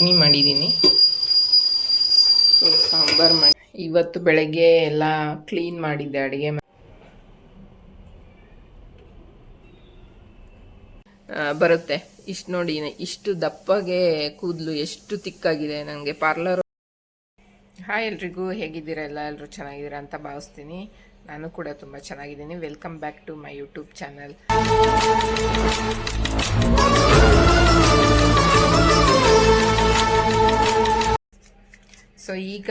ಚಟ್ನಿ ಮಾಡಿದ್ದೀನಿ. ಸಾಂಬಾರು ಮಾಡಿ. ಇವತ್ತು ಬೆಳಗ್ಗೆ ಎಲ್ಲ ಕ್ಲೀನ್ ಮಾಡಿದ್ದೆ ಅಡುಗೆ ಬರುತ್ತೆ. ಇಷ್ಟು ನೋಡಿ, ಇಷ್ಟು ದಪ್ಪಗೆ ಕೂದಲು ಎಷ್ಟು ತಿಕ್ಕಾಗಿದೆ ನನಗೆ ಪಾರ್ಲರ್ ಹಾಯ್ ಎಲ್ರಿಗೂ, ಹೇಗಿದ್ದೀರಾ ಎಲ್ಲ? ಎಲ್ಲರೂ ಚೆನ್ನಾಗಿದ್ದೀರಾ ಅಂತ ಭಾವಿಸ್ತೀನಿ. ನಾನು ಕೂಡ ತುಂಬ ಚೆನ್ನಾಗಿದ್ದೀನಿ. Welcome back to my YouTube channel so ಈಗ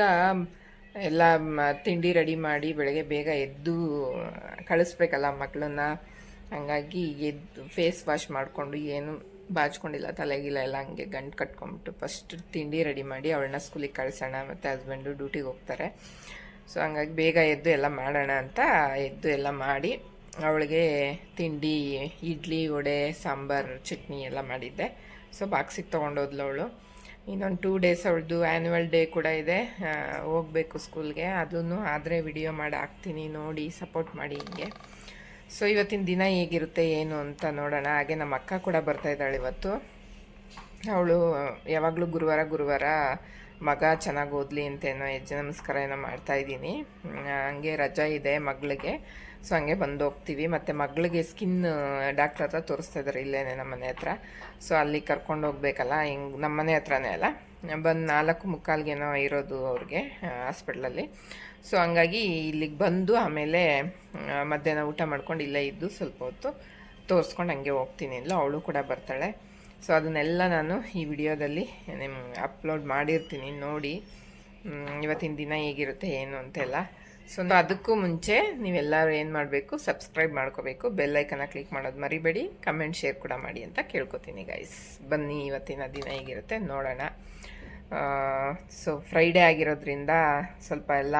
ಎಲ್ಲ ತಿಂಡಿ ರೆಡಿ ಮಾಡಿ ಬೆಳಗ್ಗೆ ಬೇಗ ಎದ್ದು ಕಳಿಸ್ಬೇಕಲ್ಲ ಮಕ್ಕಳನ್ನ ಹಂಗಾಗಿ ಎದ್ದು, ಫೇಸ್ ವಾಶ್ ಮಾಡಿಕೊಂಡು ಏನು ಬಾಚ್ಕೊಂಡಿಲ್ಲ ತಲೆಗಿಲ್ಲ ಎಲ್ಲ ಹಂಗೆ ಗಂಟು ಕಟ್ಕೊಂಬಿಟ್ಟು ಫಸ್ಟ್ ತಿಂಡಿ ರೆಡಿ ಮಾಡಿ ಅವಳನ್ನ ಸ್ಕೂಲಿಗೆ ಕಳಿಸೋಣ ಮತ್ತು ಹಸ್ಬೆಂಡು ಡ್ಯೂಟಿಗೆ ಹೋಗ್ತಾರೆ. ಸೊ ಹಂಗಾಗಿ ಬೇಗ ಎದ್ದು ಎಲ್ಲ ಮಾಡೋಣ ಅಂತ ಎದ್ದು ಎಲ್ಲ ಮಾಡಿ ಅವಳಿಗೆ ತಿಂಡಿ, ಇಡ್ಲಿ, ವಡೆ, ಸಾಂಬಾರು, ಚಟ್ನಿ ಎಲ್ಲ ಮಾಡಿದ್ದೆ. ಸೊ ಬಾಕ್ಸಿಗೆ ತೊಗೊಂಡೋದ್ಲು ಅವಳು. ಇನ್ನೊಂದು ಟೂ ಡೇಸ್ ಅವಳದು ಆ್ಯನ್ಯುವಲ್ ಡೇ ಕೂಡ ಇದೆ. ಹೋಗಬೇಕು ಸ್ಕೂಲ್ಗೆ ಅದನ್ನು ಆದರೆ ವಿಡಿಯೋ ಮಾಡಿ ಹಾಕ್ತೀನಿ ನೋಡಿ ಸಪೋರ್ಟ್ ಮಾಡಿ ಹಿಂಗೆ. ಸೊ ಇವತ್ತಿನ ದಿನ ಹೇಗಿರುತ್ತೆ, ಏನು ಅಂತ ನೋಡೋಣ. ಹಾಗೆ ನಮ್ಮ ಅಕ್ಕ ಕೂಡ ಬರ್ತಾ ಇದ್ದಾಳೆ ಇವತ್ತು. ಅವಳು, ಯಾವಾಗಲೂ ಗುರುವಾರ ಗುರುವಾರ ಮಗ ಚೆನ್ನಾಗಿ ಓದಲಿ ಅಂತೇನೋ ಹೆಜ್ಜೆ ನಮಸ್ಕಾರ ಏನೋ ಮಾಡ್ತಾಯಿದ್ದೀನಿ ಹಂಗೆ ರಜಾ ಇದೆ ಮಗಳಿಗೆ. ಸೊ ಹಂಗೆ ಬಂದು ಹೋಗ್ತೀವಿ. ಮತ್ತು ಮಗಳಿಗೆ ಸ್ಕಿನ್ ಡಾಕ್ಟ್ರ್ ಹತ್ರ ತೋರಿಸ್ತಾ ಇದ್ದಾರೆ ಇಲ್ಲೇನೆ ನಮ್ಮ ಮನೆ ಹತ್ರ. ಸೊ ಅಲ್ಲಿ ಕರ್ಕೊಂಡು ಹೋಗ್ಬೇಕಲ್ಲ, ಹಿಂಗೆ ನಮ್ಮ ಮನೆ ಹತ್ರನೇ ಅಲ್ಲ. ಬಂದು ನಾಲ್ಕು ಮುಕ್ಕಾಲ್ಗೇನೋ ಇರೋದು ಅವ್ರಿಗೆ ಹಾಸ್ಪಿಟ್ಲಲ್ಲಿ ಸೊ ಹಂಗಾಗಿ ಇಲ್ಲಿಗೆ ಬಂದು ಆಮೇಲೆ ಮಧ್ಯಾಹ್ನ ಊಟ ಮಾಡ್ಕೊಂಡು ಇಲ್ಲೇ ಇದ್ದು ಸ್ವಲ್ಪ ಹೊತ್ತು ತೋರಿಸ್ಕೊಂಡು ಹಂಗೆ ಹೋಗ್ತೀನಿ. ಇಲ್ಲ ಅವಳು ಕೂಡ ಬರ್ತಾಳೆ. ಸೊ ಅದನ್ನೆಲ್ಲ ನಾನು ಈ ವಿಡಿಯೋದಲ್ಲಿ ನಿಮ್ಮ ಅಪ್ಲೋಡ್ ಮಾಡಿರ್ತೀನಿ ನೋಡಿ. ಇವತ್ತಿನ ದಿನ ಹೇಗಿರುತ್ತೆ, ಏನು ಅಂತೆಲ್ಲ. ಸೊ ಅದಕ್ಕೂ ಮುಂಚೆ ನೀವೆಲ್ಲರೂ ಏನು ಮಾಡಬೇಕು ಸಬ್ಸ್ಕ್ರೈಬ್ ಮಾಡ್ಕೋಬೇಕು. ಬೆಲ್ಲೈಕನ್ನ ಕ್ಲಿಕ್ ಮಾಡೋದು ಮರಿಬೇಡಿ. ಕಮೆಂಟ್ ಶೇರ್ ಕೂಡ ಮಾಡಿ ಅಂತ ಕೇಳ್ಕೊತೀನಿ ಗೈಸ್ ಬನ್ನಿ, ಇವತ್ತಿನ ದಿನ ಹೇಗಿರುತ್ತೆ ನೋಡೋಣ. ಸೊ ಫ್ರೈಡೇ ಆಗಿರೋದ್ರಿಂದ ಸ್ವಲ್ಪ ಎಲ್ಲ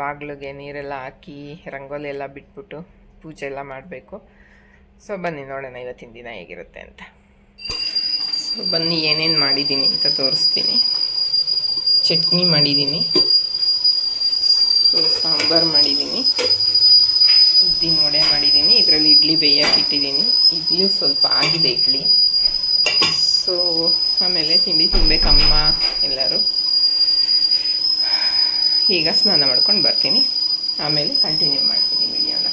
ಬಾಗಿಲಿಗೆ ನೀರೆಲ್ಲ ಹಾಕಿ, ರಂಗೋಲಿ ಎಲ್ಲ ಬಿಟ್ಬಿಟ್ಟು ಪೂಜೆ ಎಲ್ಲ ಮಾಡಬೇಕು. ಸೊ ಬನ್ನಿ ನೋಡೋಣ ಇವತ್ತಿನ ದಿನ ಹೇಗಿರುತ್ತೆ ಅಂತ. ಸೊ ಬನ್ನಿ ಏನೇನು ಮಾಡಿದ್ದೀನಿ ಅಂತ ತೋರಿಸ್ತೀನಿ. ಚಟ್ನಿ ಮಾಡಿದ್ದೀನಿ. ಸೊ ಸಾಂಬಾರು ಮಾಡಿದ್ದೀನಿ. ಉದ್ದಿನ ವಡೆ ಮಾಡಿದ್ದೀನಿ. ಇದರಲ್ಲಿ ಇಡ್ಲಿ ಬೇಯಕ್ಕೆ ಇಟ್ಟಿದ್ದೀನಿ. ಇಡ್ಲಿ ಸ್ವಲ್ಪ ಆಗಿದೆ ಇಡ್ಲಿ. ಸೊ ಆಮೇಲೆ ತಿಂಡಿ ತಿನ್ಬೇಕಮ್ಮ ಎಲ್ಲರೂ. ಈಗ ಸ್ನಾನ ಮಾಡ್ಕೊಂಡು ಬರ್ತೀನಿ. ಆಮೇಲೆ ಕಂಟಿನ್ಯೂ ಮಾಡ್ತೀನಿ ವಿಡಿಯೋನ.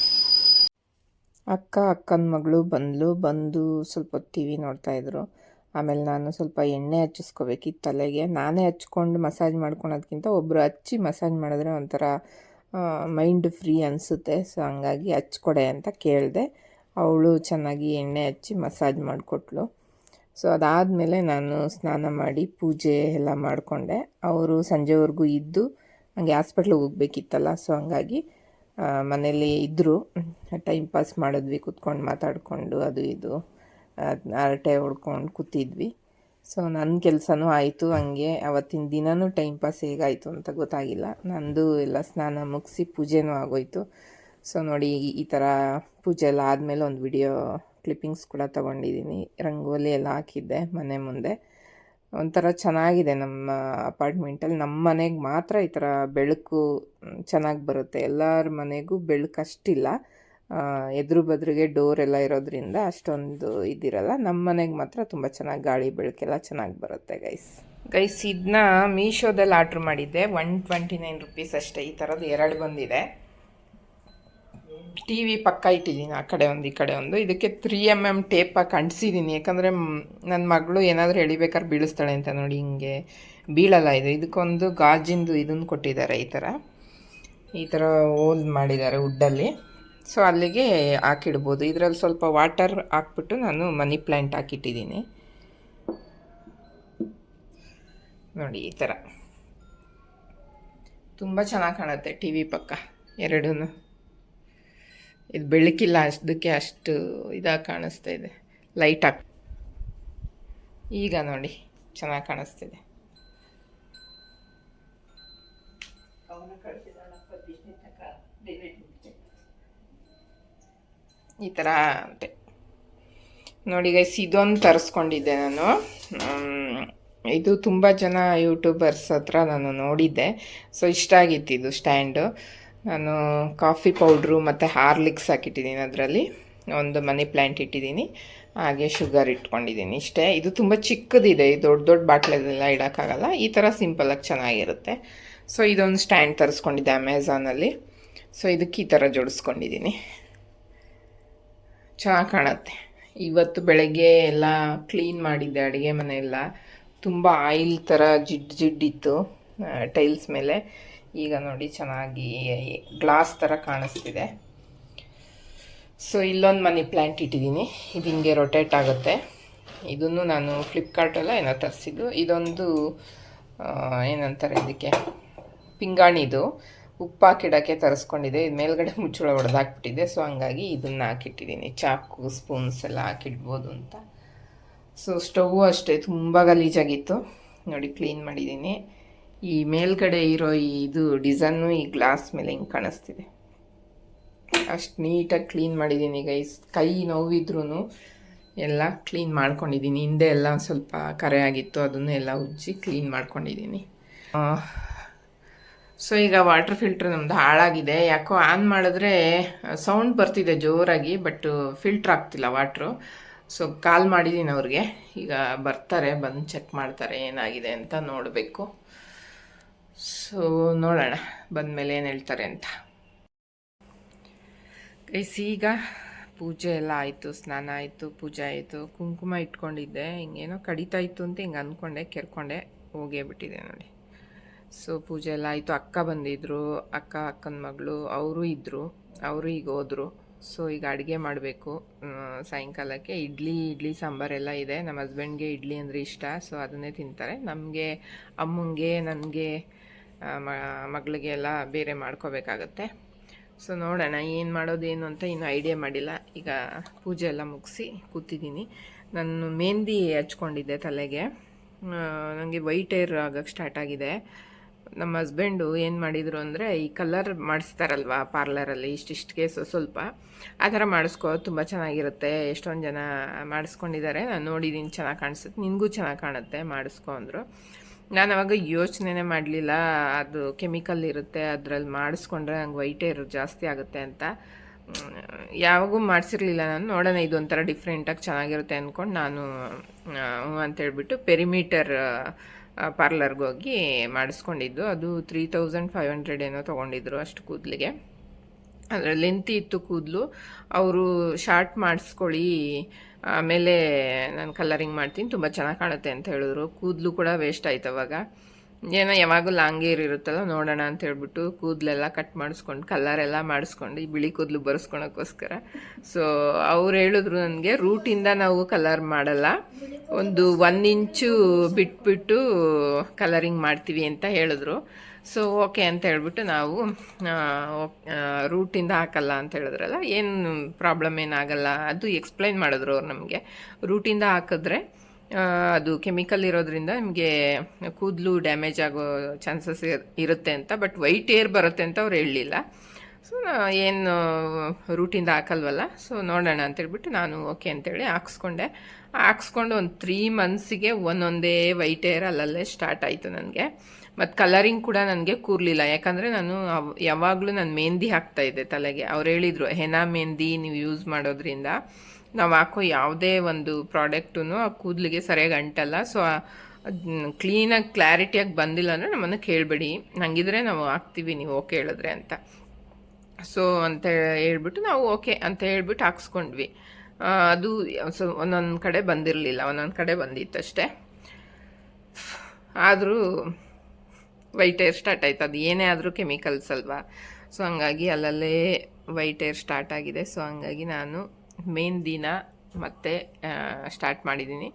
ಅಕ್ಕ, ಅಕ್ಕನ ಮಗಳು ಬಂದಳು ಬಂದು ಸ್ವಲ್ಪ ಟಿ ವಿ ನೋಡ್ತಾಯಿದ್ರು ಆಮೇಲೆ ನಾನು ಸ್ವಲ್ಪ ಎಣ್ಣೆ ಹಚ್ಚಿಸ್ಕೋಬೇಕಿತ್ತು ತಲೆಗೆ. ನಾನೇ ಹಚ್ಕೊಂಡು ಮಸಾಜ್ ಮಾಡ್ಕೊಳೋದ್ಕಿಂತ ಒಬ್ಬರು ಹಚ್ಚಿ ಮಸಾಜ್ ಮಾಡಿದ್ರೆ ಒಂಥರ ಮೈಂಡ್ ಫ್ರೀ ಅನಿಸುತ್ತೆ. ಸೊ ಹಂಗಾಗಿ ಹಚ್ಕೊಡೆ ಅಂತ ಕೇಳಿದೆ. ಅವಳು ಚೆನ್ನಾಗಿ ಎಣ್ಣೆ ಹಚ್ಚಿ ಮಸಾಜ್ ಮಾಡಿಕೊಟ್ಲು ಸೊ ಅದಾದಮೇಲೆ ನಾನು ಸ್ನಾನ ಮಾಡಿ ಪೂಜೆ ಎಲ್ಲ ಮಾಡಿಕೊಂಡೆ. ಅವರು ಸಂಜೆವರೆಗೂ ಇದ್ದು ಹಂಗೆ ಹಾಸ್ಪಿಟ್ಲಿಗೆ ಹೋಗ್ಬೇಕಿತ್ತಲ್ಲ. ಸೊ ಹಂಗಾಗಿ ಮನೇಲಿ ಇದ್ದರು ಟೈಮ್ ಪಾಸ್ ಮಾಡಿದ್ವಿ, ಕೂತ್ಕೊಂಡು ಮಾತಾಡಿಕೊಂಡು, ಅದು ಇದು. ಹರಟೆ ಹೊಡ್ಕೊಂಡು ಕೂತಿದ್ವಿ. ಸೊ ನನ್ನ ಕೆಲಸನೂ ಆಯಿತು, ಹಂಗೆ ಅವತ್ತಿನ ದಿನವೂ ಟೈಮ್ ಪಾಸ್ ಹೇಗಾಯಿತು ಅಂತ ಗೊತ್ತಾಗಿಲ್ಲ. ನಂದು ಎಲ್ಲ ಸ್ನಾನ ಮುಗಿಸಿ ಪೂಜೆನೂ ಆಗೋಯ್ತು. ಸೊ ನೋಡಿ, ಈ- ಥರ ಪೂಜೆ ಎಲ್ಲ ಆದಮೇಲೆ ಒಂದು ವಿಡಿಯೋ ಕ್ಲಿಪ್ಪಿಂಗ್ಸ್ ಕೂಡ ತೊಗೊಂಡಿದ್ದೀನಿ ರಂಗೋಲಿ ಎಲ್ಲ ಹಾಕಿದ್ದೆ ಮನೆ ಮುಂದೆ. ಒಂಥರ ಚೆನ್ನಾಗಿದೆ ನಮ್ಮ ಅಪಾರ್ಟ್ಮೆಂಟಲ್ಲಿ ನಮ್ಮ ಮನೆಗೆ ಮಾತ್ರ ಈ ಥರ ಬೆಳಕು ಚೆನ್ನಾಗಿ ಬರುತ್ತೆ. ಎಲ್ಲರ ಮನೆಗೂ ಬೆಳಕು ಅಷ್ಟಿಲ್ಲ ಎದುರು ಬದ್ರಿಗೆ ಡೋರ್ ಎಲ್ಲ ಇರೋದ್ರಿಂದ ಅಷ್ಟೊಂದು ಇದಿರಲ್ಲ. ನಮ್ಮ ಮನೆಗೆ ಮಾತ್ರ ತುಂಬ ಚೆನ್ನಾಗಿ ಗಾಳಿ, ಬೆಳಕೆಲ್ಲ ಚೆನ್ನಾಗಿ ಬರುತ್ತೆ ಗೈಸ್ ಗೈಸ್ ಇದನ್ನ ಮೀಶೋದಲ್ಲಿ ಆರ್ಡ್ರ್ ಮಾಡಿದ್ದೆ. ಒನ್ ಟ್ವೆಂಟಿ ನೈನ್ ರುಪೀಸ್ ಅಷ್ಟೇ. ಈ ಥರದ್ದು ಎರಡು ಬಂದಿದೆ. ಟಿ ವಿ ಪಕ್ಕ ಇಟ್ಟಿದ್ದೀನಿ ಆ ಕಡೆ ಒಂದು, ಈ ಕಡೆ ಒಂದು. ಇದಕ್ಕೆ ತ್ರೀ ಎಂ ಎಂ ಟೇಪಾಗಿ ಅಂಟಿಸಿದ್ದೀನಿ ಯಾಕಂದರೆ ನನ್ನ ಮಗಳು ಏನಾದರೂ ಎಳಿಬೇಕಾದ್ರೆ ಬೀಳಿಸ್ತಾಳೆ ಅಂತ ನೋಡಿ ಹಿಂಗೆ ಬೀಳಲ್ಲ ಇದು. ಇದಕ್ಕೊಂದು ಗಾಜಿಂದು ಇದನ್ನು ಕೊಟ್ಟಿದ್ದಾರೆ ಈ ಥರ ಈ ಥರ ಹೋಲ್ ಮಾಡಿದ್ದಾರೆ ವುಡ್ಡಲ್ಲಿ ಸೊ ಅಲ್ಲಿಗೆ ಹಾಕಿಡ್ಬೋದು. ಇದರಲ್ಲಿ ಸ್ವಲ್ಪ ವಾಟರ್ ಹಾಕ್ಬಿಟ್ಟು ನಾನು ಮನಿ ಪ್ಲ್ಯಾಂಟ್ ಹಾಕಿಟ್ಟಿದ್ದೀನಿ. ನೋಡಿ, ಈ ಥರ. ತುಂಬ ಚೆನ್ನಾಗಿ ಕಾಣುತ್ತೆ ಟಿ ವಿ ಪಕ್ಕ ಎರಡೂ ಇದು ಬೆಳಕಿಲ್ಲ ಅಷ್ಟಕ್ಕೆ ಅಷ್ಟು ಇದಾಗಿ ಕಾಣಿಸ್ತಾ ಇದೆ. ಲೈಟ್ ಹಾಕಿ ಈಗ ನೋಡಿ, ಚೆನ್ನಾಗಿ ಕಾಣಿಸ್ತಿದೆ. ಈ ಥರ ಅಂತೆ. ನೋಡಿ ಗೈಸ್ ಇದೊಂದು ತರಿಸ್ಕೊಂಡಿದ್ದೆ ನಾನು. ಇದು ತುಂಬ ಜನ ಯೂಟ್ಯೂಬರ್ಸ್ ಹತ್ರ ನಾನು ನೋಡಿದ್ದೆ. ಸೊ ಇಷ್ಟ ಆಗಿತ್ತು ಇದು ಸ್ಟ್ಯಾಂಡು ನಾನು ಕಾಫಿ ಪೌಡ್ರು ಮತ್ತು ಹಾರ್ಲಿಕ್ಸ್ ಹಾಕಿಟ್ಟಿದ್ದೀನಿ ಅದರಲ್ಲಿ. ಒಂದು ಮನಿ ಪ್ಲ್ಯಾಂಟ್ ಇಟ್ಟಿದ್ದೀನಿ. ಹಾಗೆ ಶುಗರ್ ಇಟ್ಕೊಂಡಿದ್ದೀನಿ ಇಷ್ಟೇ. ಇದು ತುಂಬ ಚಿಕ್ಕದಿದೆ. ದೊಡ್ಡ ದೊಡ್ಡ ಬಾಟ್ಲೆಲ್ಲ ಇಡೋಕ್ಕಾಗಲ್ಲ. ಈ ಥರ ಸಿಂಪಲಾಗಿ ಚೆನ್ನಾಗಿರುತ್ತೆ. ಸೊ ಇದೊಂದು ಸ್ಟ್ಯಾಂಡ್ ತರಿಸ್ಕೊಂಡಿದ್ದೆ ಅಮೆಝಾನಲ್ಲಿ ಸೊ ಇದಕ್ಕೆ ಈ ಥರ ಜೋಡಿಸ್ಕೊಂಡಿದ್ದೀನಿ. ಚೆನ್ನಾಗಿ ಕಾಣುತ್ತೆ. ಇವತ್ತು ಬೆಳಗ್ಗೆ ಎಲ್ಲ ಕ್ಲೀನ್ ಮಾಡಿದ್ದೆ ಅಡುಗೆ ಮನೆ ಎಲ್ಲ ತುಂಬ ಆಯಿಲ್ ಥರ ಜಿಡ್ ಜಿಡ್ಡಿತ್ತು ಟೈಲ್ಸ್ ಮೇಲೆ. ಈಗ ನೋಡಿ ಚೆನ್ನಾಗಿ ಗ್ಲಾಸ್ ಥರ ಕಾಣಿಸ್ತಿದೆ. ಸೊ ಇಲ್ಲೊಂದು ಮನಿ ಪ್ಲ್ಯಾಂಟ್ ಇಟ್ಟಿದ್ದೀನಿ. ಇದು ಹಿಂಗೆ ರೊಟೇಟ್ ಆಗುತ್ತೆ. ಇದನ್ನು ನಾನು ಫ್ಲಿಪ್ಕಾರ್ಟಲ್ಲ ಏನೋ ತರಿಸಿದ್ದು. ಇದೊಂದು ಏನಂತಾರೆ ಇದಕ್ಕೆ? ಪಿಂಗಾಣಿದು. ಉಪ್ಪು ತರಿಸ್ಕೊಂಡಿದ್ದೆ ತರಿಸ್ಕೊಂಡಿದೆ. ಇದು ಮೇಲ್ಗಡೆ ಮುಚ್ಚಳ ಹೊಡೆದಾಕ್ಬಿಟ್ಟಿದೆ ಸೊ ಹಂಗಾಗಿ ಇದನ್ನು ಹಾಕಿಟ್ಟಿದ್ದೀನಿ ಚಾಕು ಸ್ಪೂನ್ಸ್ ಎಲ್ಲ ಹಾಕಿಡ್ಬೋದು ಅಂತ. ಸೊ ಸ್ಟವ್ ಅಷ್ಟೇ. ತುಂಬ ಗಲೀಜಾಗಿತ್ತು. ನೋಡಿ ಕ್ಲೀನ್ ಮಾಡಿದ್ದೀನಿ ಈ ಮೇಲ್ಗಡೆ ಇರೋ ಈ ಇದು ಡಿಸೈನು ಈ ಗ್ಲಾಸ್ ಮೇಲೆ ಹಿಂಗೆ ಕಾಣಿಸ್ತಿದೆ. ಅಷ್ಟು ನೀಟಾಗಿ ಕ್ಲೀನ್ ಮಾಡಿದ್ದೀನಿ ಗೈಸ್ ಕೈ ನೋವಿದ್ರೂ ಎಲ್ಲ ಕ್ಲೀನ್ ಮಾಡ್ಕೊಂಡಿದ್ದೀನಿ ಹಿಂದೆ ಎಲ್ಲ ಸ್ವಲ್ಪ ಕರೆ ಆಗಿತ್ತು. ಅದನ್ನು ಎಲ್ಲ ಉಜ್ಜಿ ಕ್ಲೀನ್ ಮಾಡ್ಕೊಂಡಿದ್ದೀನಿ ಸೊ ಈಗ ವಾಟರ್ ಫಿಲ್ಟ್ರ್ ನಮ್ದು ಹಾಳಾಗಿದೆ. ಯಾಕೋ ಆನ್ ಮಾಡಿದ್ರೆ ಸೌಂಡ್ ಬರ್ತಿದೆ ಜೋರಾಗಿ ಬಟ್ ಫಿಲ್ಟ್ರ್ ಆಗ್ತಿಲ್ಲ ವಾಟ್ರು ಸೊ ಕಾಲ್ ಮಾಡಿದ್ದೀನಿ ಅವ್ರಿಗೆ. ಈಗ ಬರ್ತಾರೆ, ಬಂದು ಚೆಕ್ ಮಾಡ್ತಾರೆ ಏನಾಗಿದೆ ಅಂತ ನೋಡಬೇಕು. ಸೊ ನೋಡೋಣ, ಬಂದಮೇಲೆ ಏನು ಹೇಳ್ತಾರೆ ಅಂತ. ಈಗ ಪೂಜೆ ಎಲ್ಲ ಆಯಿತು, ಸ್ನಾನ ಆಯಿತು, ಪೂಜೆ ಆಯಿತು. ಕುಂಕುಮ ಇಟ್ಕೊಂಡಿದ್ದೆ. ಹಿಂಗೇನೋ ಕಡಿತಾ ಇತ್ತು ಅಂತ ಹಿಂಗೆ ಅಂದ್ಕೊಂಡೆ ಕೆರ್ಕೊಂಡೆ ಹೋಗೇ ಬಿಟ್ಟಿದೆ ನೋಡಿ. ಸೊ ಪೂಜೆ ಎಲ್ಲ ಆಯಿತು. ಅಕ್ಕ ಬಂದಿದ್ದರು ಅಕ್ಕ, ಅಕ್ಕನ ಮಗಳು, ಅವರು ಇದ್ದರು ಅವರು ಈಗ ಹೋದರು. ಸೊ ಈಗ ಅಡುಗೆ ಮಾಡಬೇಕು. ಸಾಯಂಕಾಲಕ್ಕೆ ಇಡ್ಲಿ ಇಡ್ಲಿ ಸಾಂಬಾರೆಲ್ಲ ಇದೆ. ನಮ್ಮ ಹಸ್ಬೆಂಡ್ಗೆ ಇಡ್ಲಿ ಅಂದರೆ ಇಷ್ಟ. ಸೊ ಅದನ್ನೇ ತಿಂತಾರೆ. ನಮಗೆ, ಅಮ್ಮಂಗೆ, ನನಗೆ ಮಗಳಿಗೆ ಎಲ್ಲ ಬೇರೆ ಮಾಡ್ಕೋಬೇಕಾಗತ್ತೆ. ಸೊ ನೋಡೋಣ ಏನು ಮಾಡೋದೇನು ಅಂತ ಇನ್ನೂ ಐಡಿಯಾ ಮಾಡಿಲ್ಲ. ಈಗ ಪೂಜೆ ಎಲ್ಲ ಮುಗಿಸಿ ಕೂತಿದ್ದೀನಿ. ನಾನು ಮೆಹಂದಿ ಹಚ್ಕೊಂಡಿದ್ದೆ ತಲೆಗೆ. ನನಗೆ ವೈಟ್ ಏರ್ ಆಗೋಕ್ಕೆ ಸ್ಟಾರ್ಟ್ ಆಗಿದೆ. ನಮ್ಮ ಹಸ್ಬೆಂಡು ಏನು ಮಾಡಿದರು ಅಂದರೆ ಈ ಕಲರ್ ಮಾಡಿಸ್ತಾರಲ್ವ ಪಾರ್ಲರಲ್ಲಿ ಇಷ್ಟಿಷ್ಟಿಗೆ ಕೇಸು ಸ್ವಲ್ಪ ಆ ಥರ ಮಾಡಿಸ್ಕೋ, ತುಂಬ ಚೆನ್ನಾಗಿರುತ್ತೆ, ಎಷ್ಟೊಂದು ಜನ ಮಾಡಿಸ್ಕೊಂಡಿದ್ದಾರೆ. ನಾನು ನೋಡಿದ್ದೀನಿ ಚೆನ್ನಾಗಿ ಕಾಣಿಸುತ್ತೆ, ನಿನಗೂ ಚೆನ್ನಾಗಿ ಕಾಣುತ್ತೆ ಮಾಡಿಸ್ಕೊ ಅಂದರು. ನಾನು ಅವಾಗ ಯೋಚನೆನೇ ಮಾಡಲಿಲ್ಲ, ಅದು ಕೆಮಿಕಲ್ ಇರುತ್ತೆ, ಅದರಲ್ಲಿ ಮಾಡಿಸ್ಕೊಂಡ್ರೆ ನಂಗೆ ವೈಟ್ ಏರ್ ಜಾಸ್ತಿ ಆಗುತ್ತೆ ಅಂತ. ಯಾವಾಗೂ ಮಾಡಿಸಿರ್ಲಿಲ್ಲ ನಾನು, ನೋಡೋಣ ಇದು ಒಂಥರ ಡಿಫ್ರೆಂಟಾಗಿ ಚೆನ್ನಾಗಿರುತ್ತೆ ಅಂದ್ಕೊಂಡು ನಾನು ಅಂತೇಳ್ಬಿಟ್ಟು ಪೆರಿಮೀಟರ್ ಪಾರ್ಲರ್ಗೆ ಹೋಗಿ ಮಾಡಿಸ್ಕೊಂಡಿದ್ದು. ಅದು ತ್ರೀ ತೌಸಂಡ್ ಫೈವ್ ಹಂಡ್ರೆಡ್ ಏನೋ ತೊಗೊಂಡಿದ್ರು ಅಷ್ಟು ಕೂದಲಿಗೆ. ಅಂದರೆ ಲೆಂತಿ ಇತ್ತು ಕೂದಲು. ಅವರು ಶಾರ್ಟ್ ಮಾಡಿಸ್ಕೊಳ್ಳಿ, ಆಮೇಲೆ ನಾನು ಕಲರಿಂಗ್ ಮಾಡ್ತೀನಿ, ತುಂಬ ಚೆನ್ನಾಗಿ ಕಾಣುತ್ತೆ ಅಂತ ಹೇಳಿದ್ರು. ಕೂದಲು ಕೂಡ ವೇಸ್ಟ್ ಆಯ್ತು ಅವಾಗ. ಏನೋ ಯಾವಾಗೂ ಲಾಂಗ್ ಇರುತ್ತಲ್ಲ, ನೋಡೋಣ ಅಂತ ಹೇಳ್ಬಿಟ್ಟು ಕೂದಲೆಲ್ಲ ಕಟ್ ಮಾಡಿಸ್ಕೊಂಡು ಕಲರ್ ಎಲ್ಲ ಮಾಡಿಸ್ಕೊಂಡು, ಈ ಬಿಳಿ ಕೂದಲು ಬರ್ಸ್ಕೊಳಕ್ಕೋಸ್ಕರ ಸೊ ಅವ್ರು ಹೇಳಿದ್ರು ನನಗೆ ರೂಟಿಂದ ನಾವು ಕಲರ್ ಮಾಡಲ್ಲ. ಒಂದು ಒನ್ ಇಂಚು ಬಿಟ್ಬಿಟ್ಟು ಕಲರಿಂಗ್ ಮಾಡ್ತೀವಿ ಅಂತ ಹೇಳಿದ್ರು. ಸೊ ಓಕೆ ಅಂತ ಹೇಳ್ಬಿಟ್ಟು ನಾವು ರೂಟಿಂದ ಹಾಕಲ್ಲ ಅಂತ ಹೇಳಿದ್ರಲ್ಲ, ಏನು ಪ್ರಾಬ್ಲಮ್ ಏನಾಗಲ್ಲ, ಅದು ಎಕ್ಸ್ಪ್ಲೈನ್ ಮಾಡಿದ್ರು ಅವ್ರು ನಮಗೆ. ರೂಟಿಂದ ಹಾಕಿದ್ರೆ ಅದು ಕೆಮಿಕಲ್ ಇರೋದ್ರಿಂದ ನಿಮಗೆ ಕೂದಲು ಡ್ಯಾಮೇಜ್ ಆಗೋ ಚಾನ್ಸಸ್ ಇರುತ್ತೆ ಅಂತ, ಬಟ್ ವೈಟ್ ಏರ್ ಬರುತ್ತೆ ಅಂತ ಅವ್ರು ಹೇಳಲಿಲ್ಲ. ಸೊ ಏನು ರೂಟಿಂದ ಹಾಕಲ್ವಲ್ಲ ಸೊ ನೋಡೋಣ ಅಂತೇಳ್ಬಿಟ್ಟು ನಾನು ಓಕೆ ಅಂತೇಳಿ ಹಾಕ್ಸ್ಕೊಂಡೆ. ಹಾಕ್ಸ್ಕೊಂಡು ಒಂದು ತ್ರೀ ಮಂತ್ಸಿಗೆ ಒಂದೊಂದೇ ವೈಟ್ ಏರ್ ಅಲ್ಲಲ್ಲೇ ಸ್ಟಾರ್ಟ್ ಆಯಿತು ನನಗೆ. ಮತ್ತು ಕಲರಿಂಗ್ ಕೂಡ ನನಗೆ ಕೂರಲಿಲ್ಲ, ಯಾಕಂದರೆ ನಾನು ಯಾವಾಗಲೂ ನಾನು ಮೆಹಂದಿ ಹಾಕ್ತಾ ಇದ್ದೆ ತಲೆಗೆ. ಅವ್ರು ಹೇಳಿದರು, ಹೆನಾ ಮೆಹಂದಿ ನೀವು ಯೂಸ್ ಮಾಡೋದ್ರಿಂದ. ನಾವು ಹಾಕೋ ಯಾವುದೇ ಒಂದು ಪ್ರಾಡಕ್ಟೂ ಆ ಕೂದಲಿಗೆ ಸರಿಯಾಗಿ ಅಂಟಲ್ಲ. ಸೊ ಕ್ಲೀನಾಗಿ ಕ್ಲಾರಿಟಿಯಾಗಿ ಬಂದಿಲ್ಲ ಅಂದರೆ ನಮ್ಮನ್ನು ಕೇಳಬೇಡಿ. ಹಂಗಿದ್ರೆ ನಾವು ಹಾಕ್ತೀವಿ, ನೀವು ಓಕೆ ಹೇಳಿದ್ರೆ ಅಂತ. ಸೊ ಅಂತ ಹೇಳ್ಬಿಟ್ಟು ನಾವು ಓಕೆ ಅಂತ ಹೇಳ್ಬಿಟ್ಟು ಹಾಕ್ಸ್ಕೊಂಡ್ವಿ. ಅದು ಸೊ, ಒಂದೊಂದು ಕಡೆ ಬಂದಿರಲಿಲ್ಲ, ಒಂದೊಂದು ಕಡೆ ಬಂದಿತ್ತು ಅಷ್ಟೇ. ಆದರೂ ವೈಟ್ ಏರ್ ಸ್ಟಾರ್ಟ್ ಆಯ್ತು. ಅದು ಏನೇ ಆದರೂ ಕೆಮಿಕಲ್ಸ್ ಅಲ್ವಾ? ಸೊ ಹಂಗಾಗಿ ಅಲ್ಲಲ್ಲೇ ವೈಟ್ ಏರ್ ಸ್ಟಾರ್ಟ್ ಆಗಿದೆ. ಸೊ ಹಂಗಾಗಿ ನಾನು ಮೆಹಂದಿನ ಮತ್ತೆ ಸ್ಟಾರ್ಟ್ ಮಾಡಿದ್ದೀನಿ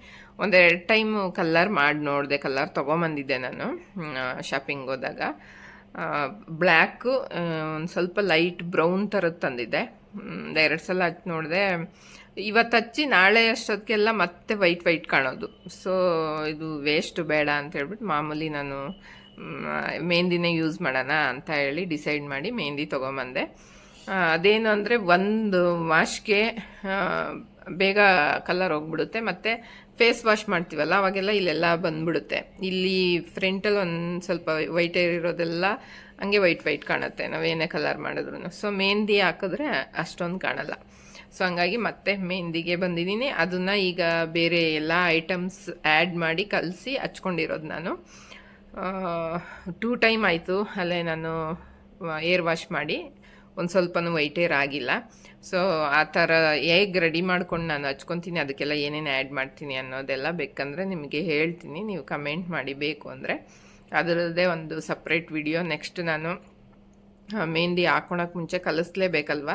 ಒಂದೆರಡು ಟೈಮು ಕಲ್ಲರ್ ಮಾಡಿ ನೋಡಿದೆ ಕಲ್ಲರ್ ತೊಗೊಂಬಂದಿದ್ದೆ ನಾನು ಶಾಪಿಂಗ್ ಹೋದಾಗ. ಬ್ಲ್ಯಾಕು ಒಂದು ಸ್ವಲ್ಪ ಲೈಟ್ ಬ್ರೌನ್ ಥರದ್ದು ತಂದಿದ್ದೆ. ಎರಡು ಸಲ ಹಚ್ಚಿ ನೋಡಿದೆ. ಇವತ್ತು ಹಚ್ಚಿ ನಾಳೆ ಅಷ್ಟೊತ್ತಿಗೆಲ್ಲ ಮತ್ತೆ ವೈಟ್ ವೈಟ್ ಕಾಣೋದು. ಸೊ ಇದು ವೇಸ್ಟ್ ಬೇಡ ಅಂತ ಹೇಳ್ಬಿಟ್ಟು ಮಾಮೂಲಿ ನಾನು ಮೆಹಂದಿನೇ ಯೂಸ್ ಮಾಡೋಣ ಅಂತ ಹೇಳಿ ಡಿಸೈಡ್ ಮಾಡಿ ಮೆಹಂದಿ ತೊಗೊಂಬಂದೆ. ಅದೇನು ಅಂದರೆ ಒಂದು ವಾಶ್ಗೆ ಬೇಗ ಕಲರ್ ಹೋಗ್ಬಿಡುತ್ತೆ. ಮತ್ತು ಫೇಸ್ ವಾಶ್ ಮಾಡ್ತೀವಲ್ಲ, ಅವಾಗೆಲ್ಲ ಇಲ್ಲೆಲ್ಲ ಬಂದ್ಬಿಡುತ್ತೆ. ಇಲ್ಲಿ ಫ್ರಂಟಲ್ಲಿ ಒಂದು ಸ್ವಲ್ಪ ವೈಟ್ ಇರೋದೆಲ್ಲ ಹಂಗೆ ವೈಟ್ ವೈಟ್ ಕಾಣುತ್ತೆ. ನಾವೇನೇ ಕಲರ್ ಮಾಡಿದ್ರು ಸೊ ಮೆಹಂದಿ ಹಾಕಿದ್ರೆ ಅಷ್ಟೊಂದು ಕಾಣಲ್ಲ. ಸೊ ಹಂಗಾಗಿ ಮತ್ತೆ ಮೆಹಂದಿಗೆ ಬಂದಿದ್ದೀನಿ. ಅದನ್ನು ಈಗ ಬೇರೆ ಎಲ್ಲ ಐಟಮ್ಸ್ ಆ್ಯಡ್ ಮಾಡಿ ಕಲಸಿ ಹಚ್ಕೊಂಡಿರೋದು ನಾನು. ಟೂ ಟೈಮ್ ಆಯಿತು ಅಲ್ಲೇ ನಾನು ಏರ್ ವಾಶ್ ಮಾಡಿ. ಒಂದು ಸ್ವಲ್ಪನೂ ವೈಟೇರ್ ಆಗಿಲ್ಲ. ಸೊ ಆ ಥರ ಹೇಗೆ ರೆಡಿ ಮಾಡ್ಕೊಂಡು ನಾನು ಹಚ್ಕೊತೀನಿ, ಅದಕ್ಕೆಲ್ಲ ಏನೇನು ಆ್ಯಡ್ ಮಾಡ್ತೀನಿ ಅನ್ನೋದೆಲ್ಲ ಬೇಕಂದರೆ ನಿಮಗೆ ಹೇಳ್ತೀನಿ. ನೀವು ಕಮೆಂಟ್ ಮಾಡಿ ಬೇಕು ಅಂದರೆ. ಅದರದ್ದೇ ಒಂದು ಸಪ್ರೇಟ್ ವಿಡಿಯೋ ನೆಕ್ಸ್ಟ್ ನಾನು ಮೆಹಂದಿ ಹಾಕೊಳಕ್ಕೆ ಮುಂಚೆ ಕಲಿಸ್ಲೇಬೇಕಲ್ವ?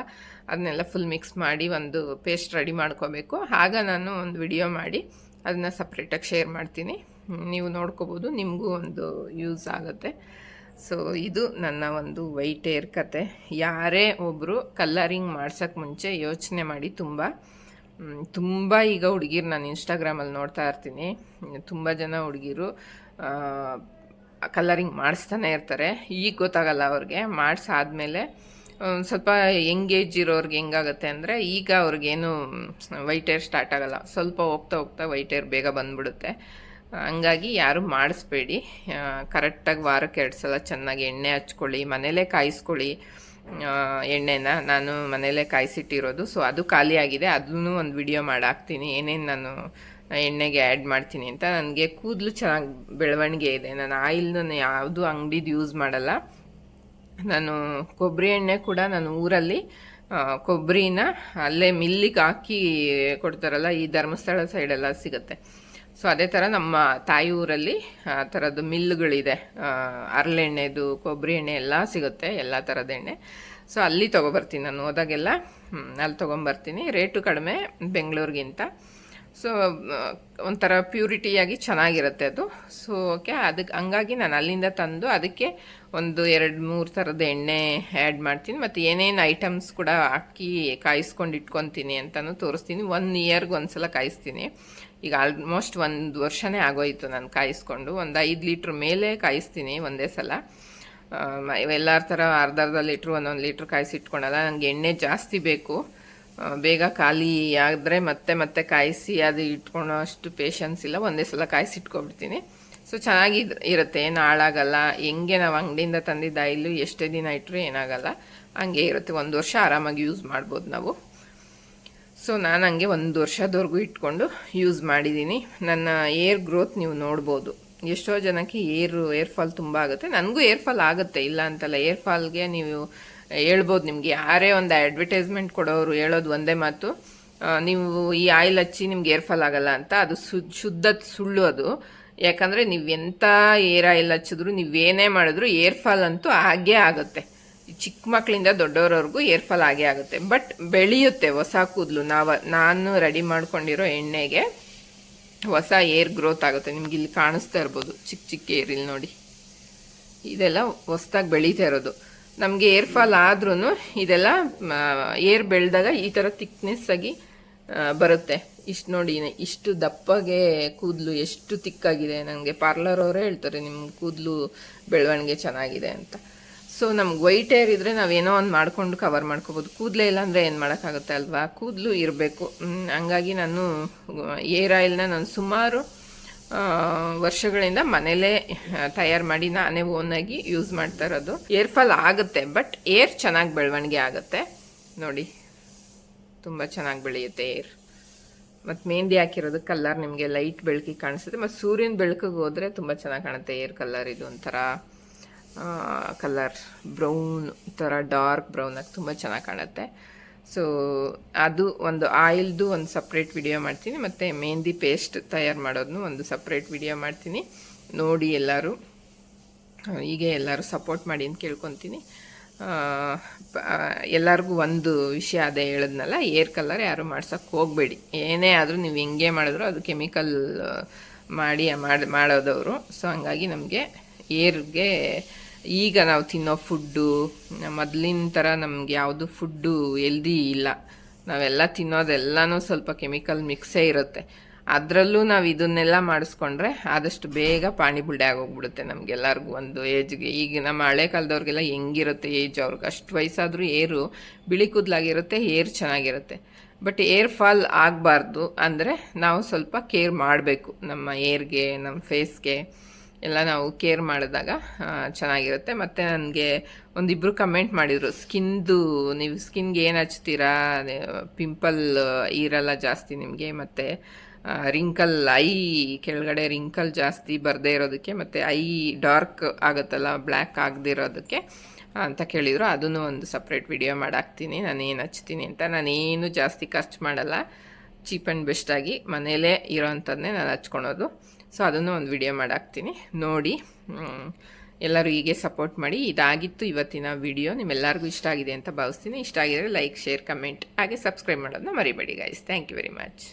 ಅದನ್ನೆಲ್ಲ ಫುಲ್ ಮಿಕ್ಸ್ ಮಾಡಿ ಒಂದು ಪೇಸ್ಟ್ ರೆಡಿ ಮಾಡ್ಕೋಬೇಕು. ಆಗ ನಾನು ಒಂದು ವಿಡಿಯೋ ಮಾಡಿ ಅದನ್ನು ಸಪ್ರೇಟಾಗಿ ಶೇರ್ ಮಾಡ್ತೀನಿ. ನೀವು ನೋಡ್ಕೋಬೋದು, ನಿಮಗೂ ಒಂದು ಯೂಸ್ ಆಗುತ್ತೆ. ಸೊ ಇದು ನನ್ನ ಒಂದು ವೈಟ್ ಏರ್ ಕತೆ. ಯಾರೇ ಒಬ್ಬರು ಕಲ್ಲರಿಂಗ್ ಮಾಡ್ಸೋಕ್ಕೆ ಮುಂಚೆ ಯೋಚನೆ ಮಾಡಿ ತುಂಬ ತುಂಬ ಈಗ ಹುಡುಗಿರು ನಾನು ಇನ್ಸ್ಟಾಗ್ರಾಮಲ್ಲಿ ನೋಡ್ತಾ ಇರ್ತೀನಿ. ತುಂಬ ಜನ ಹುಡುಗಿರು ಕಲರಿಂಗ್ ಮಾಡಿಸ್ತಾನೆ ಇರ್ತಾರೆ. ಈಗ ಗೊತ್ತಾಗಲ್ಲ ಅವ್ರಿಗೆ. ಮಾಡಿಸಾದ್ಮೇಲೆ ಸ್ವಲ್ಪ ಎಂಗೇಜ್ ಇರೋರ್ಗೆ ಹೆಂಗಾಗುತ್ತೆ ಅಂದರೆ ಈಗ ಅವ್ರಿಗೇನು ವೈಟ್ ಏರ್ ಸ್ಟಾರ್ಟ್ ಆಗಲ್ಲ. ಸ್ವಲ್ಪ ಹೋಗ್ತಾ ಹೋಗ್ತಾ ವೈಟ್ ಏರ್ ಬೇಗ ಬಂದ್ಬಿಡುತ್ತೆ. ಹಂಗಾಗಿ ಯಾರು ಮಾಡಿಸ್ಬೇಡಿ. ಕರೆಕ್ಟಾಗಿ ವಾರಕ್ಕೆ ಎರಡು ಸಲ ಚೆನ್ನಾಗಿ ಎಣ್ಣೆ ಹಚ್ಕೊಳ್ಳಿ, ಮನೇಲೇ ಕಾಯಿಸ್ಕೊಳ್ಳಿ. ಎಣ್ಣೆನ ನಾನು ಮನೇಲೇ ಕಾಯಿಸಿಟ್ಟಿರೋದು. ಸೊ ಅದು ಖಾಲಿ ಆಗಿದೆ. ಅದನ್ನು ಒಂದು ವಿಡಿಯೋ ಮಾಡಾಕ್ತೀನಿ. ಏನೇನು ನಾನು ಎಣ್ಣೆಗೆ ಆ್ಯಡ್ ಮಾಡ್ತೀನಿ ಅಂತ. ನನಗೆ ಕೂದಲು ಚೆನ್ನಾಗಿ ಬೆಳವಣಿಗೆ ಇದೆ. ನಾನು ಆಯಿಲ್ನ ಯಾವುದು ಅಂಗಡಿದು ಯೂಸ್ ಮಾಡಲ್ಲ. ನಾನು ಕೊಬ್ಬರಿ ಎಣ್ಣೆ ಕೂಡ ನಾನು ಊರಲ್ಲಿ ಕೊಬ್ಬರಿನ ಅಲ್ಲೇ ಮಿಲ್ಲಿಗೆ ಹಾಕಿ ಕೊಡ್ತಾರಲ್ಲ, ಈ ಧರ್ಮಸ್ಥಳ ಸೈಡೆಲ್ಲ ಸಿಗುತ್ತೆ. ಸೊ ಅದೇ ಥರ ನಮ್ಮ ತಾಯಿ ಊರಲ್ಲಿ ಆ ಥರದ್ದು ಮಿಲ್ಲುಗಳಿದೆ. ಅರಳೆಣ್ಣೆದು ಕೊಬ್ಬರಿ ಎಣ್ಣೆ ಎಲ್ಲ ಸಿಗುತ್ತೆ, ಎಲ್ಲ ಥರದ ಎಣ್ಣೆ. ಸೊ ಅಲ್ಲಿ ತೊಗೊಬರ್ತೀನಿ ನಾನು ಹೋದಾಗೆಲ್ಲ. ಅಲ್ಲಿ ತೊಗೊಂಬರ್ತೀನಿ. ರೇಟು ಕಡಿಮೆ ಬೆಂಗಳೂರಿಗಿಂತ. ಸೊ ಒಂಥರ ಪ್ಯೂರಿಟಿಯಾಗಿ ಚೆನ್ನಾಗಿರುತ್ತೆ ಅದು. ಸೊ ಓಕೆ ಅದಕ್ಕೆ ಹಂಗಾಗಿ ನಾನು ಅಲ್ಲಿಂದ ತಂದು ಅದಕ್ಕೆ ಒಂದು ಎರಡು ಮೂರು ಥರದ ಎಣ್ಣೆ ಆ್ಯಡ್ ಮಾಡ್ತೀನಿ. ಮತ್ತು ಏನೇನು ಐಟಮ್ಸ್ ಕೂಡ ಹಾಕಿ ಕಾಯಿಸ್ಕೊಂಡು ಇಟ್ಕೊತೀನಿ ಅಂತಲೂ ತೋರಿಸ್ತೀನಿ. ಒನ್ ಇಯರ್ಗೆ ಒಂದು ಸಲ ಕಾಯಿಸ್ತೀನಿ. ಈಗ ಆಲ್ಮೋಸ್ಟ್ ಒಂದು ವರ್ಷನೇ ಆಗೋಯಿತು ನಾನು ಕಾಯಿಸ್ಕೊಂಡು. ಒಂದು ಐದು ಲೀಟ್ರ್ ಮೇಲೆ ಕಾಯಿಸ್ತೀನಿ ಒಂದೇ ಸಲ. ಎಲ್ಲರ ಥರ ಅರ್ಧ ಅರ್ಧ ಲೀಟ್ರ್, ಒಂದೊಂದು ಲೀಟ್ರ್ ಕಾಯಿಸಿಟ್ಕೊಳಲ್ಲ ನನಗೆ ಎಣ್ಣೆ ಜಾಸ್ತಿ ಬೇಕು. ಬೇಗ ಖಾಲಿ ಆದರೆ ಮತ್ತೆ ಮತ್ತೆ ಕಾಯಿಸಿ ಅದು ಇಟ್ಕೊಳೋ ಅಷ್ಟು ಪೇಷನ್ಸ್ ಇಲ್ಲ. ಒಂದೇ ಸಲ ಕಾಯಿಸಿಟ್ಕೊಬಿಡ್ತೀನಿ ಸೊ ಚೆನ್ನಾಗಿ ಇರುತ್ತೆ. ಏನು ಹಾಳಾಗಲ್ಲ. ಹೆಂಗೆ ನಾವು ಅಂಗಡಿಯಿಂದ ತಂದಿದ್ದ ಆಯಿಲು ಎಷ್ಟೇ ದಿನ ಇಟ್ಟರು ಏನಾಗಲ್ಲ. ಹಂಗೆ ಇರುತ್ತೆ. ಒಂದು ವರ್ಷ ಆರಾಮಾಗಿ ಯೂಸ್ ಮಾಡ್ಬೋದು ನಾವು. ಸೊ ನಾನು ಹಂಗೆ ಒಂದು ವರ್ಷದವರೆಗೂ ಇಟ್ಕೊಂಡು ಯೂಸ್ ಮಾಡಿದ್ದೀನಿ ನನ್ನ ಏರ್ ಗ್ರೋತ್ ನೀವು ನೋಡ್ಬೋದು. ಎಷ್ಟೋ ಜನಕ್ಕೆ ಏರು ಏರ್ ಫಾಲ್ ತುಂಬ ಆಗುತ್ತೆ. ನನಗೂ ಏರ್ ಫಾಲ್ ಆಗುತ್ತೆ, ಇಲ್ಲ ಅಂತಲ್ಲ. ಏರ್ ಫಾಲ್ಗೆ ನೀವು ಹೇಳ್ಬೋದು ನಿಮಗೆ. ಯಾರೇ ಒಂದು ಅಡ್ವರ್ಟೈಸ್ಮೆಂಟ್ ಕೊಡೋರು ಹೇಳೋದು ಒಂದೇ ಮಾತು. ನೀವು ಈ ಆಯಿಲ್ ಹಚ್ಚಿ ನಿಮ್ಗೆ ಏರ್ ಫಾಲ್ ಆಗಲ್ಲ ಅಂತ. ಅದು ಶುದ್ಧ ಸುಳ್ಳು ಅದು. ಯಾಕಂದರೆ ನೀವು ಎಂಥ ಏರ್ ಆಯಿಲ್ ಹಚ್ಚಿದ್ರು ನೀವೇನೇ ಮಾಡಿದ್ರು ಏರ್ ಫಾಲ್ ಅಂತೂ ಆಗೇ ಆಗುತ್ತೆ. ಚಿಕ್ಕ ಮಕ್ಕಳಿಂದ ದೊಡ್ಡವರವರೆಗೂ ಏರ್ಫಾಲ್ ಆಗೇ ಆಗುತ್ತೆ. ಬಟ್ ಬೆಳೆಯುತ್ತೆ ಹೊಸ ಕೂದಲು. ನಾವು, ನಾನು ರೆಡಿ ಮಾಡ್ಕೊಂಡಿರೋ ಎಣ್ಣೆಗೆ ಹೊಸ ಏರ್ ಗ್ರೋತ್ ಆಗುತ್ತೆ. ನಿಮ್ಗೆ ಇಲ್ಲಿ ಕಾಣಿಸ್ತಾ ಇರ್ಬೋದು. ಚಿಕ್ಕ ಚಿಕ್ಕ ಏರ್ ಇಲ್ಲಿ ನೋಡಿ. ಇದೆಲ್ಲ ಹೊಸದಾಗಿ ಬೆಳೀತಾ ಇರೋದು. ನಮಗೆ ಏರ್ಫಾಲ್ ಆದ್ರೂ ಇದೆಲ್ಲ ಏರ್ ಬೆಳೆದಾಗ ಈ ಥರ ಥಿಕ್ನೆಸ್ ಆಗಿ ಬರುತ್ತೆ. ಇಷ್ಟು ನೋಡಿ, ಇಷ್ಟು ದಪ್ಪಗೆ ಕೂದಲು ಎಷ್ಟು ತಿಕ್ಕಾಗಿದೆ ನನಗೆ ಪಾರ್ಲರ್ ಅವರೇ ಹೇಳ್ತಾರೆ ನಿಮ್ಮ ಕೂದಲು ಬೆಳವಣಿಗೆ ಚೆನ್ನಾಗಿದೆ ಅಂತ. ಸೊ ನಮ್ಗೆ ವೈಟ್ ಏರ್ ಇದ್ದರೆ ನಾವೇನೋ ಒಂದು ಮಾಡ್ಕೊಂಡು ಕವರ್ ಮಾಡ್ಕೋಬೋದು. ಕೂದಲೇ ಇಲ್ಲ ಅಂದರೆ ಏನು ಮಾಡೋಕ್ಕಾಗುತ್ತೆ ಅಲ್ವಾ? ಕೂದಲು ಇರಬೇಕು. ಹಂಗಾಗಿ ನಾನು, ಏರ್ ಆಯಿಲ್ನ ನಾನು ಸುಮಾರು ವರ್ಷಗಳಿಂದ ಮನೇಲೇ ತಯಾರು ಮಾಡಿ ನಾನೇ ಓನಾಗಿ ಯೂಸ್ ಮಾಡ್ತಾ ಇರೋದು. ಏರ್ ಫಾಲ್ ಆಗುತ್ತೆ, ಬಟ್ ಏರ್ ಚೆನ್ನಾಗಿ ಬೆಳವಣಿಗೆ ಆಗುತ್ತೆ. ನೋಡಿ, ತುಂಬ ಚೆನ್ನಾಗಿ ಬೆಳೆಯುತ್ತೆ ಏರ್. ಮತ್ತು ಮೆಹಂದಿ ಹಾಕಿರೋದು ಕಲ್ಲರ್ ನಿಮಗೆ ಲೈಟ್ ಬೆಳಕಿಗೆ ಕಾಣಿಸುತ್ತೆ. ಮತ್ತು ಸೂರ್ಯನ ಬೆಳಕಿಗೆ ಹೋದರೆ ತುಂಬ ಚೆನ್ನಾಗಿ ಕಾಣುತ್ತೆ ಏರ್ ಕಲ್ಲರ್ ಇದು ಒಂಥರ. ಕಲರ್ ಬ್ರೌನ್ ಥರ ಡಾರ್ಕ್ ಬ್ರೌನಾಗಿ ತುಂಬ ಚೆನ್ನಾಗಿ ಕಾಣುತ್ತೆ. ಸೊ ಅದು ಒಂದು ಆಯಿಲ್ದು ಒಂದು ಸಪ್ರೇಟ್ ವಿಡಿಯೋ ಮಾಡ್ತೀನಿ. ಮತ್ತು ಮೆಹಂದಿ ಪೇಸ್ಟ್ ತಯಾರು ಮಾಡೋದನ್ನು ಒಂದು ಸಪ್ರೇಟ್ ವಿಡಿಯೋ ಮಾಡ್ತೀನಿ. ನೋಡಿ ಎಲ್ಲರೂ ಹೀಗೆ ಎಲ್ಲರೂ ಸಪೋರ್ಟ್ ಮಾಡಿ ಅಂತ ಕೇಳ್ಕೊತೀನಿ. ಎಲ್ಲರಿಗೂ ಒಂದು ವಿಷಯ ಅದೇ ಹೇಳಿದ್ನಲ್ಲ ಏರ್ ಕಲರ್ ಯಾರು ಮಾಡ್ಸೋಕ್ಕೆ ಹೋಗಬೇಡಿ. ಏನೇ ಆದರೂ ನೀವು ಹೆಂಗೆ ಮಾಡಿದ್ರು ಅದು ಕೆಮಿಕಲ್ ಮಾಡಿ ಮಾಡಿ, ಮಾಡೋದವರು. ಸೊ ಹಂಗಾಗಿ ನಮಗೆ ಏರ್ಗೆ ಈಗ ನಾವು ತಿನ್ನೋ ಫುಡ್ಡು, ಮೊದಲಿನ ಥರ ನಮ್ಗೆ ಯಾವುದು ಫುಡ್ಡು ಎಲ್ದಿ ಇಲ್ಲ. ನಾವೆಲ್ಲ ತಿನ್ನೋದೆಲ್ಲನೂ ಸ್ವಲ್ಪ ಕೆಮಿಕಲ್ ಮಿಕ್ಸೇ ಇರುತ್ತೆ. ಅದರಲ್ಲೂ ನಾವು ಇದನ್ನೆಲ್ಲ ಮಾಡಿಸ್ಕೊಂಡ್ರೆ ಆದಷ್ಟು ಬೇಗ ಪಾಣಿ ಬುಡ್ಡೆ ಆಗೋಗ್ಬಿಡುತ್ತೆ ನಮಗೆಲ್ಲರಿಗೂ ಒಂದು ಏಜ್ಗೆ. ಈಗ ನಮ್ಮ ಹಳೆ ಕಾಲದವ್ರಿಗೆಲ್ಲ ಹೆಂಗಿರುತ್ತೆ ಏಜ್ ಅವ್ರಿಗೆ? ಅಷ್ಟು ವಯಸ್ಸಾದರೂ ಏರು, ಬಿಳಿ ಕೂದಲಾಗಿರುತ್ತೆ, ಏರ್ ಚೆನ್ನಾಗಿರುತ್ತೆ. ಬಟ್ ಏರ್ ಫಾಲ್ ಆಗಬಾರ್ದು ಅಂದರೆ ನಾವು ಸ್ವಲ್ಪ ಕೇರ್ ಮಾಡಬೇಕು ನಮ್ಮ ಏರ್ಗೆ, ನಮ್ಮ ಫೇಸ್ಗೆ. ಎಲ್ಲ ನಾವು ಕೇರ್ ಮಾಡಿದಾಗ ಚೆನ್ನಾಗಿರುತ್ತೆ. ಮತ್ತು ನನಗೆ ಒಂದಿಬ್ಬರು ಕಮೆಂಟ್ ಮಾಡಿದರು, ಸ್ಕಿನ್ದು, ನೀವು ಸ್ಕಿನ್ಗೆ ಏನು ಹಚ್ತೀರಾ? ಪಿಂಪಲ್ ಇರಲ್ಲ ಜಾಸ್ತಿ ನಿಮಗೆ. ಮತ್ತು ರಿಂಕಲ್ ಐ ಕೆಳಗಡೆ ರಿಂಕಲ್ ಜಾಸ್ತಿ ಬರದೇ ಇರೋದಕ್ಕೆ, ಮತ್ತು ಐ ಡಾರ್ಕ್ ಆಗುತ್ತಲ್ಲ ಬ್ಲ್ಯಾಕ್ ಆಗದೇ ಇರೋದಕ್ಕೆ, ಅಂತ ಕೇಳಿದರು. ಅದನ್ನು ಒಂದು ಸಪ್ರೇಟ್ ವಿಡಿಯೋ ಮಾಡಾಕ್ತೀನಿ ನಾನು ಏನು ಹಚ್ತೀನಿ ಅಂತ. ನಾನೇನು ಜಾಸ್ತಿ ಖರ್ಚು ಮಾಡಲ್ಲ. ಚೀಪ್ ಆ್ಯಂಡ್ ಬೆಸ್ಟಾಗಿ ಮನೇಲೇ ಇರೋವಂಥದ್ದನ್ನೇ ನಾನು ಹಚ್ಕೊಳೋದು. ಸೊ ಅದನ್ನು ಒಂದು ವಿಡಿಯೋ ಮಾಡಾಕ್ತೀನಿ. ನೋಡಿ ಎಲ್ಲರೂ ಹೀಗೆ ಸಪೋರ್ಟ್ ಮಾಡಿ. ಇದಾಗಿತ್ತು ಇವತ್ತಿನ ವಿಡಿಯೋ ನಿಮ್ಮೆಲ್ಲರಿಗೂ ಇಷ್ಟ ಆಗಿದೆ ಅಂತ ಭಾವಿಸ್ತೀನಿ. ಇಷ್ಟ ಆಗಿದರೆ ಲೈಕ್ ಶೇರ್ ಕಮೆಂಟ್ ಹಾಗೆ ಸಬ್ಸ್ಕ್ರೈಬ್ ಮಾಡೋದನ್ನ ಮರಿಬೇಡಿ guys thank you very much